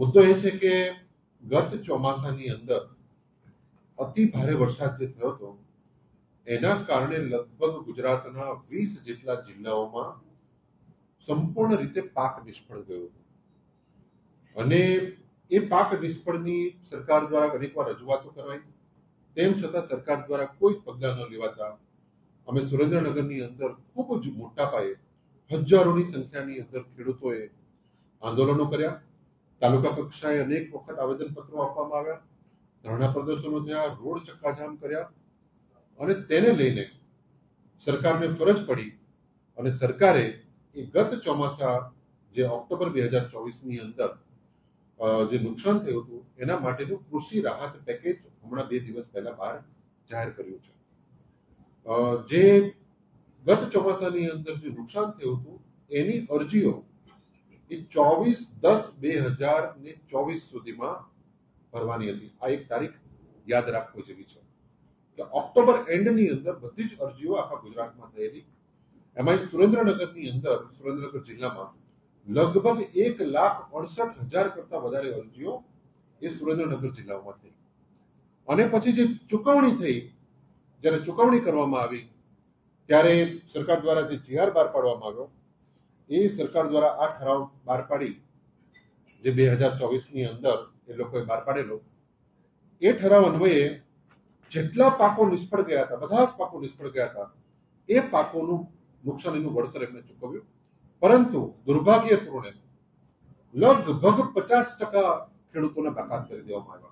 મુદ્દો એ છે કે ગત ચોમાસાની અંદર અતિ ભારે વરસાદ જે થયો હતો, એના કારણે લગભગ ગુજરાતના વીસ જેટલા જિલ્લાઓમાં સંપૂર્ણ રીતે પાક નિષ્ફળ ગયો હતો. અને એ પાક નિષ્ફળની સરકાર દ્વારા અનેકવાર રજૂઆતો કરવાઈ તેમ છતાં સરકાર દ્વારા કોઈ પગલાં ન લેવાતા અમે સુરેન્દ્રનગરની અંદર ખૂબ જ મોટા પાયે હજારોની સંખ્યાની અંદર ખેડૂતોએ આંદોલનો કર્યા. તાલુકા કક્ષાએ અનેક વખત આવેદનપત્રો આપવામાં આવ્યા. ધરણા પ્રદર્શનો થયા, રોડ ચક્કાજામ કર્યા અને તેને લઈને સરકારને ફરજ પડી અને સરકારે એ ગત ચોમાસા જે ઓક્ટોબર બે હજાર ચોવીસની અંદર જે નુકસાન થયું હતું, એના માટેનું કૃષિ રાહત પેકેજ હમણાં બે દિવસ પહેલા બહાર જાહેર કર્યું છે. જે ગત ચોમાસાની અંદર જે નુકસાન થયું હતું, એની અરજીઓ એ ચોવીસ દસ બે હજાર ને ચોવીસ સુધીમાં ભરવાની હતી. આ એક તારીખ યાદ રાખવી જેવી છે. કે ઓક્ટોબર એન્ડની અંદર બધી જ અરજીઓ આખા ગુજરાતમાં થયેલી. એમાં સુરેન્દ્રનગરની અંદર, સુરેન્દ્રનગર જિલ્લામાં લગભગ એક લાખ અડસઠ હજાર કરતા વધારે અરજીઓ એ સુરેન્દ્રનગર જિલ્લામાં થઈ. અને પછી જે ચુકવણી થઈ, જ્યારે ચુકવણી કરવામાં આવી, ત્યારે સરકાર દ્વારા જે જીઆર બહાર પાડવામાં આવ્યો એ સરકાર દ્વારા આ ઠરાવ બહાર પાડી, જે બે હજાર ચોવીસની અંદર એ લોકોએ બહાર પાડેલો, એ ઠરાવ અન્વયે જેટલા પાકો નિષ્ફળ ગયા હતા, બધા જ પાકો નિષ્ફળ ગયા હતા, એ પાકોનું નુકસાનીનું વળતર એમને ચૂકવ્યું. પરંતુ દુર્ભાગ્યપૂર્ણે લગભગ પચાસ ટકા ખેડૂતોને બાકાત કરી દેવામાં આવ્યા.